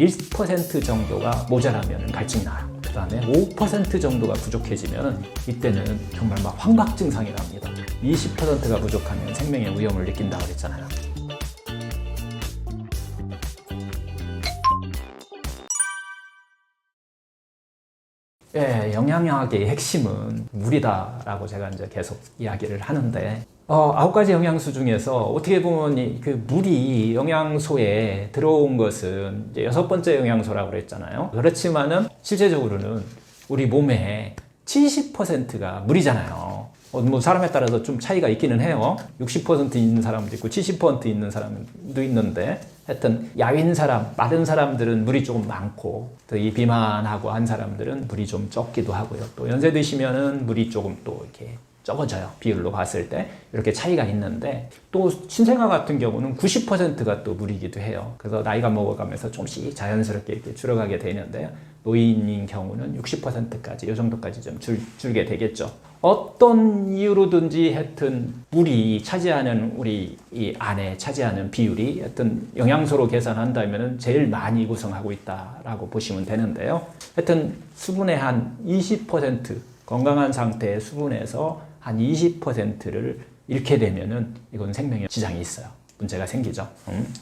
1% 정도가 모자라면 갈증이 나요. 그 다음에 5% 정도가 부족해지면 이때는 정말 막 환각 증상이 납니다. 20%가 부족하면 생명의 위험을 느낀다고 그랬잖아요. 예, 영양학의 핵심은 물이다라고 제가 이제 계속 이야기를 하는데 어, 아홉 가지 영양소 중에서 어떻게 보면 이, 그 물이 영양소에 들어온 것은 이제 여섯 번째 영양소라고 그랬잖아요. 그렇지만은 실제적으로는 우리 몸에 70%가 물이잖아요. 어, 뭐 사람에 따라서 좀 차이가 있기는 해요. 60% 있는 사람도 있고 70% 있는 사람도 있는데 하여튼 야윈 사람, 마른 사람들은 물이 조금 많고 또 이 비만하고 한 사람들은 물이 좀 적기도 하고요. 또 연세 드시면은 물이 조금 또 이렇게 적어져요. 비율로 봤을 때 이렇게 차이가 있는데 또 신생아 같은 경우는 90%가 또 물이기도 해요. 그래서 나이가 먹어가면서 조금씩 자연스럽게 이렇게 줄어가게 되는데요. 노인인 경우는 60%까지 이 정도까지 좀 줄, 줄게 되겠죠. 어떤 이유로든지 하여튼 물이 차지하는 우리 이 안에 차지하는 비율이 하여튼 영양소로 계산한다면 제일 많이 구성하고 있다라고 보시면 되는데요. 하여튼 수분의 한 20% 건강한 상태의 수분에서 한 20%를 잃게 되면은 이건 생명에 지장이 있어요. 문제가 생기죠. 음.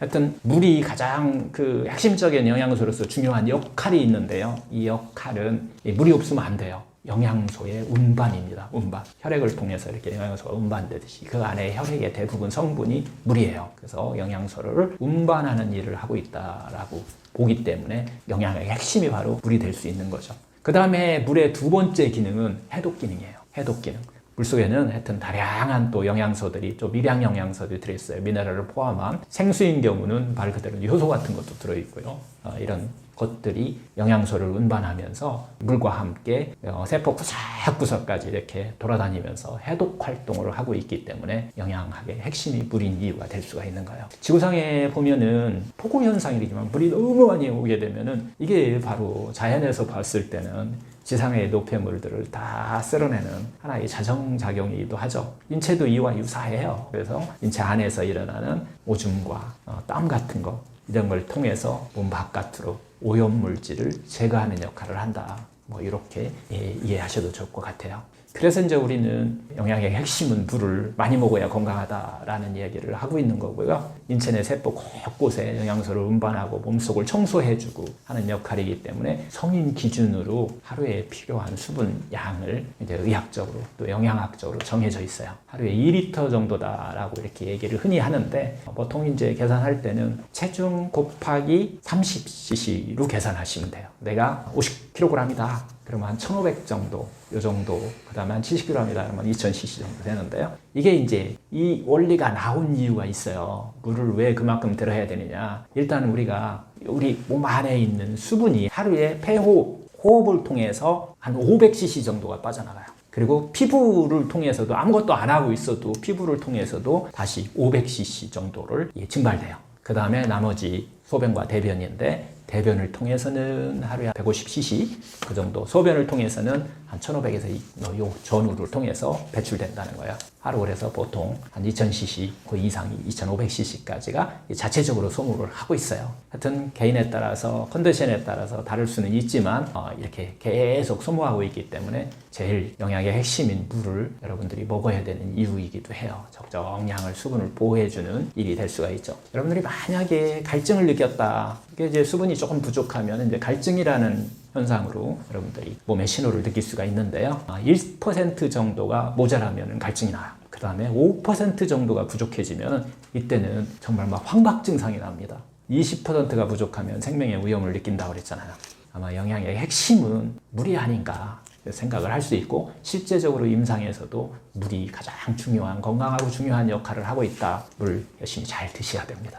하여튼 물이 가장 그 핵심적인 영양소로서 중요한 역할이 있는데요. 이 역할은 이 물이 없으면 안 돼요. 영양소의 운반입니다. 운반. 혈액을 통해서 이렇게 영양소가 운반되듯이 그 안에 혈액의 대부분 성분이 물이에요. 그래서 영양소를 운반하는 일을 하고 있다라고 보기 때문에 영양의 핵심이 바로 물이 될 수 있는 거죠. 그 다음에 물의 두 번째 기능은 해독 기능이에요. 해독 기능. 물속에는 하여튼 다양한 또 영양소들이 좀 미량 영양소들이 들어있어요. 미네랄을 포함한 생수인 경우는 말 그대로 효소 같은 것도 들어있고요. 어, 이런 것들이 영양소를 운반하면서 물과 함께 어, 세포 구 석구석까지 이렇게 돌아다니면서 해독 활동을 하고 있기 때문에 영양학의 핵심이 물인 이유가 될 수가 있는 거예요. 지구상에 보면은 폭우 현상이지만 물이 너무 많이 오게 되면은 이게 바로 자연에서 봤을 때는 지상의 노폐물들을 다 쓸어내는 하나의 자정작용이기도 하죠. 인체도 이와 유사해요. 그래서 인체 안에서 일어나는 오줌과 어, 땀 같은 거 이런 걸 통해서 몸 바깥으로 오염물질을 제거하는 역할을 한다. 뭐 이렇게 예, 이해하셔도 좋을 것 같아요. 그래서 이제 우리는 영양의 핵심은 물을 많이 먹어야 건강하다라는 이야기를 하고 있는 거고요. 인체 내 세포 곳곳에 영양소를 운반하고 몸속을 청소해주고 하는 역할이기 때문에 성인 기준으로 하루에 필요한 수분 양을 이제 의학적으로 또 영양학적으로 정해져 있어요. 하루에 2리터 정도다라고 이렇게 얘기를 흔히 하는데 보통 이제 계산할 때는 체중 곱하기 30cc로 계산하시면 돼요. 내가 50kg이다. 그러면 한 1500 정도, 요 정도, 그 다음에 한 70g이다 그러면 2000cc 정도 되는데요. 이게 이제 이 원리가 나온 이유가 있어요. 물을 왜 그만큼 들어야 되느냐. 일단 우리가 우리 몸 안에 있는 수분이 하루에 폐호흡, 호흡을 통해서 한 500cc 정도가 빠져나가요. 그리고 피부를 통해서도 아무것도 안 하고 있어도 피부를 통해서도 다시 500cc 정도를 증발돼요. 그 다음에 나머지 소변과 대변인데 대변을 통해서는 하루에 150cc 그 정도, 소변을 통해서는 한 1500에서 요 전후를 통해서 배출된다는 거예요. 하루 그래서 보통 한 2000cc 그 이상이 2500cc까지가 자체적으로 소모를 하고 있어요. 하여튼 개인에 따라서 컨디션에 따라서 다를 수는 있지만 어, 이렇게 계속 소모하고 있기 때문에 제일 영양의 핵심인 물을 여러분들이 먹어야 되는 이유이기도 해요. 적정량을 수분을 보호해주는 일이 될 수가 있죠. 여러분들이 만약에 갈증을 느꼈다. 이게 이제 수분이 조금 부족하면 이제 갈증이라는 현상으로 여러분들이 몸의 신호를 느낄 수가 있는데요. 1% 정도가 모자라면 갈증이 나요. 그 다음에 5% 정도가 부족해지면 이때는 정말 막 환각 증상이 납니다. 20%가 부족하면 생명의 위험을 느낀다고 그랬잖아요. 아마 영양의 핵심은 물이 아닌가 생각을 할 수 있고 실제적으로 임상에서도 물이 가장 중요한 건강하고 중요한 역할을 하고 있다. 물 열심히 잘 드셔야 됩니다.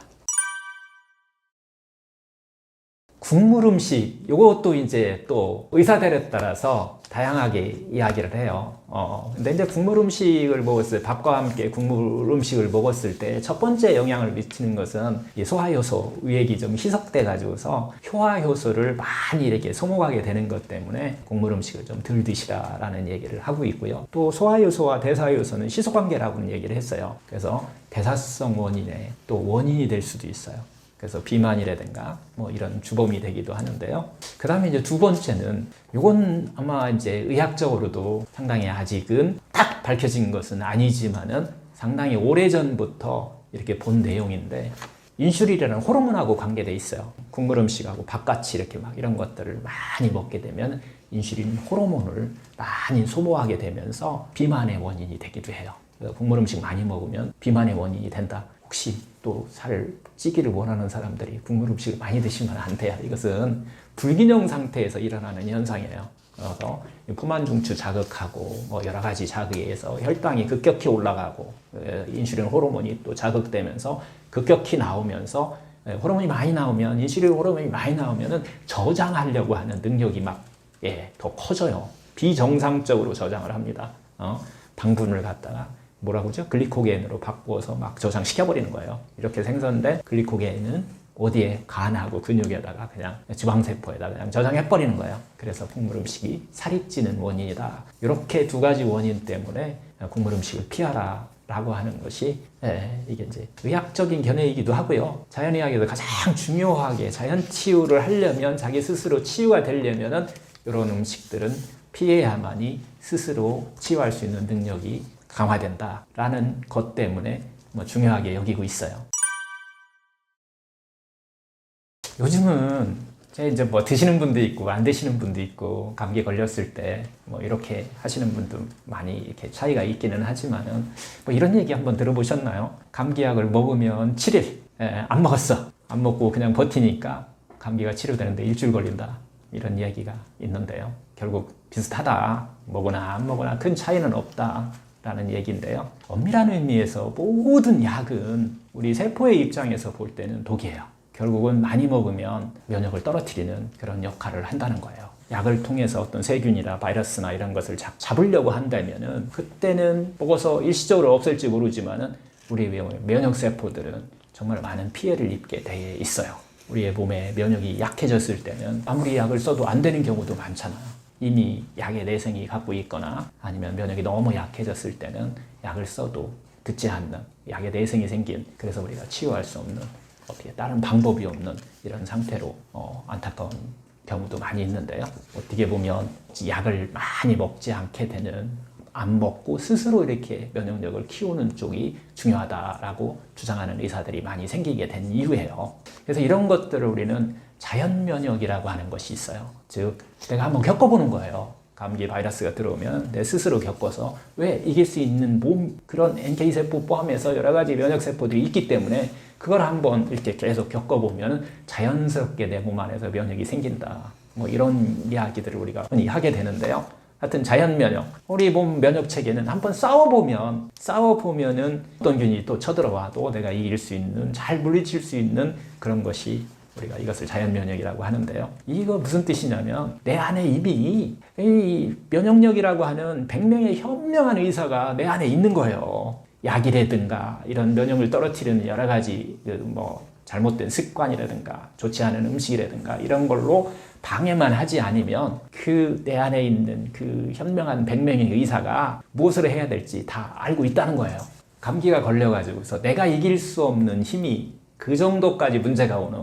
국물 음식 이것도 이제 또 의사들에 따라서 다양하게 이야기를 해요. 어, 근데 이제 국물 음식을 먹었을 밥과 함께 국물 음식을 먹었을 때 첫 번째 영향을 미치는 것은 이 소화효소 위액이 좀 희석돼 가지고서 효화효소를 많이 이렇게 소모하게 되는 것 때문에 국물 음식을 좀 덜 드시라라는 얘기를 하고 있고요. 또 소화효소와 대사효소는 시소관계라고는 얘기를 했어요. 그래서 대사성 원인의 또 원인이 될 수도 있어요. 그래서 비만이라든가 뭐 이런 주범이 되기도 하는데요. 그 다음에 이제 두 번째는 이건 아마 이제 의학적으로도 상당히 아직은 딱 밝혀진 것은 아니지만은 상당히 오래전부터 이렇게 본 내용인데 인슐린이라는 호르몬하고 관계돼 있어요. 국물 음식하고 바깥이 이렇게 막 이런 것들을 많이 먹게 되면 인슐린 호르몬을 많이 소모하게 되면서 비만의 원인이 되기도 해요. 국물 음식 많이 먹으면 비만의 원인이 된다. 혹시 또 살을 찌기를 원하는 사람들이 국물 음식을 많이 드시면 안 돼요. 이것은 불균형 상태에서 일어나는 현상이에요. 그래서 포만 중추 자극하고 뭐 여러 가지 자극에 의해서 혈당이 급격히 올라가고 에, 인슐린 호르몬이 또 자극되면서 급격히 나오면서 에, 호르몬이 많이 나오면 인슐린 호르몬이 많이 나오면은 저장하려고 하는 능력이 막 예, 더 커져요. 비정상적으로 저장을 합니다. 어? 당분을 갖다가 뭐라고 하죠? 글리코겐으로 바꾸어서 막 저장시켜버리는 거예요. 이렇게 생성된 글리코겐은 어디에 간하고 근육에다가 그냥 지방세포에다 그냥 저장해버리는 거예요. 그래서 국물 음식이 살이 찌는 원인이다. 이렇게 두 가지 원인 때문에 국물 음식을 피하라. 라고 하는 것이 예, 이게 이제 의학적인 견해이기도 하고요. 자연의학에서 가장 중요하게 자연 치유를 하려면 자기 스스로 치유가 되려면은 이런 음식들은 피해야만이 스스로 치유할 수 있는 능력이 강화된다라는 것 때문에 뭐 중요하게 여기고 있어요. 요즘은 제 이제 뭐 드시는 분도 있고 안 드시는 분도 있고 감기 걸렸을 때 뭐 이렇게 하시는 분도 많이 이렇게 차이가 있기는 하지만은 뭐 이런 얘기 한번 들어보셨나요? 감기약을 먹으면 7일 예, 안 먹었어 안 먹고 그냥 버티니까 감기가 치료되는데 일주일 걸린다 이런 이야기가 있는데요. 결국 비슷하다 먹거나 안 먹거나 큰 차이는 없다. 라는 얘기인데요. 엄밀한 의미에서 모든 약은 우리 세포의 입장에서 볼 때는 독이에요. 결국은 많이 먹으면 면역을 떨어뜨리는 그런 역할을 한다는 거예요. 약을 통해서 어떤 세균이나 바이러스나 이런 것을 잡, 잡으려고 한다면은 그때는 먹어서 일시적으로 없을지 모르지만은 우리 면역 세포들은 정말 많은 피해를 입게 돼 있어요. 우리의 몸에 면역이 약해졌을 때는 아무리 약을 써도 안 되는 경우도 많잖아요. 이미 약의 내성이 갖고 있거나 아니면 면역이 너무 약해졌을 때는 약을 써도 듣지 않는 약의 내성이 생긴 그래서 우리가 치유할 수 없는 어떻게 다른 방법이 없는 이런 상태로 어, 안타까운 경우도 많이 있는데요. 어떻게 보면 약을 많이 먹지 않게 되는 안 먹고 스스로 이렇게 면역력을 키우는 쪽이 중요하다라고 주장하는 의사들이 많이 생기게 된 이유예요. 그래서 이런 것들을 우리는 자연 면역이라고 하는 것이 있어요. 즉, 내가 한번 겪어보는 거예요. 감기 바이러스가 들어오면 내 스스로 겪어서 왜 이길 수 있는 몸 그런 NK 세포 포함해서 여러 가지 면역 세포들이 있기 때문에 그걸 한번 이렇게 계속 겪어보면 자연스럽게 내 몸 안에서 면역이 생긴다. 뭐 이런 이야기들을 우리가 흔히 하게 되는데요. 하여튼 자연 면역. 우리 몸 면역 체계는 한번 싸워보면, 싸워보면은 어떤 균이 또 쳐들어와도 내가 이길 수 있는, 잘 물리칠 수 있는 그런 것이 우리가 이것을 자연 면역이라고 하는데요. 이거 무슨 뜻이냐면 내 안에 이미 이 면역력이라고 하는 100명의 현명한 의사가 내 안에 있는 거예요. 약이라든가 이런 면역을 떨어뜨리는 여러 가지 그뭐 잘못된 습관이라든가 좋지 않은 음식이라든가 이런 걸로 방해만 하지 않으면 그 내 안에 있는 그 현명한 100명의 의사가 무엇을 해야 될지 다 알고 있다는 거예요. 감기가 걸려가지고서 내가 이길 수 없는 힘이 그 정도까지 문제가 오는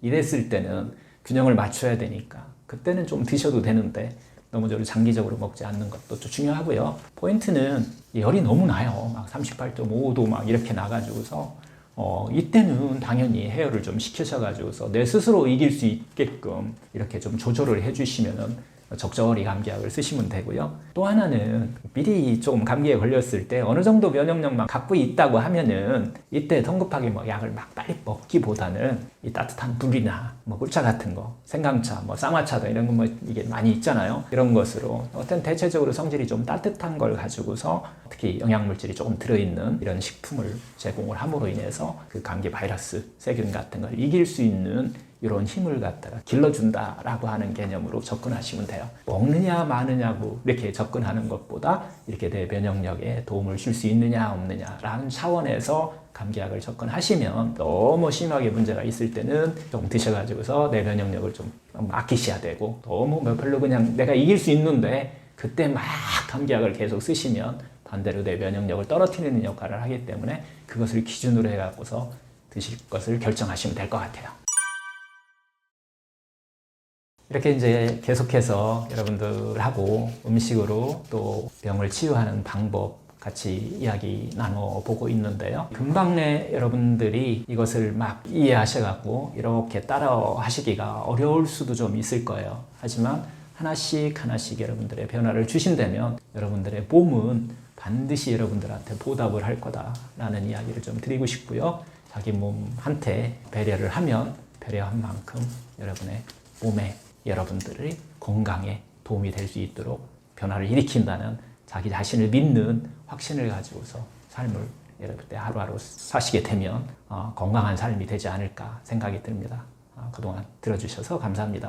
이랬을 때는 균형을 맞춰야 되니까 그때는 좀 드셔도 되는데 너무 저를 장기적으로 먹지 않는 것도 좀 중요하고요. 포인트는 열이 너무 나요. 막 38.5도 막 이렇게 나가지고서 어, 이때는 당연히 헤어를 좀 시키셔가지고서 내 스스로 이길 수 있게끔 이렇게 좀 조절을 해주시면은 적절히 감기약을 쓰시면 되고요. 또 하나는 미리 조금 감기에 걸렸을 때 어느 정도 면역력만 갖고 있다고 하면은 이때 성급하게 뭐 약을 막 빨리 먹기보다는 이 따뜻한 물이나 뭐 꿀차 같은 거, 생강차, 뭐 쌍화차다 이런 거 뭐 이게 많이 있잖아요. 이런 것으로 어떤 대체적으로 성질이 좀 따뜻한 걸 가지고서 특히 영양물질이 조금 들어있는 이런 식품을 제공을 함으로 인해서 그 감기 바이러스, 세균 같은 걸 이길 수 있는 이런 힘을 갖다가 길러준다라고 하는 개념으로 접근하시면 돼요. 먹느냐 마느냐고 이렇게 접근하는 것보다 이렇게 내 면역력에 도움을 줄 수 있느냐 없느냐라는 차원에서 감기약을 접근하시면 너무 심하게 문제가 있을 때는 좀 드셔가지고서 내 면역력을 좀 아끼셔야 되고 너무 뭐 별로 그냥 내가 이길 수 있는데 그때 막 감기약을 계속 쓰시면 반대로 내 면역력을 떨어뜨리는 역할을 하기 때문에 그것을 기준으로 해갖고서 드실 것을 결정하시면 될 것 같아요. 이렇게 이제 계속해서 여러분들하고 음식으로 또 병을 치유하는 방법 같이 이야기 나눠보고 있는데요. 금방 내 여러분들이 이것을 막 이해하셔갖고 이렇게 따라 하시기가 어려울 수도 좀 있을 거예요. 하지만 하나씩 하나씩 여러분들의 변화를 주신다면 여러분들의 몸은 반드시 여러분들한테 보답을 할 거다라는 이야기를 좀 드리고 싶고요. 자기 몸한테 배려를 하면 배려한 만큼 여러분의 몸에 여러분들의 건강에 도움이 될 수 있도록 변화를 일으킨다는 자기 자신을 믿는 확신을 가지고서 삶을 여러분들 하루하루 사시게 되면 어, 건강한 삶이 되지 않을까 생각이 듭니다. 어, 그동안 들어주셔서 감사합니다.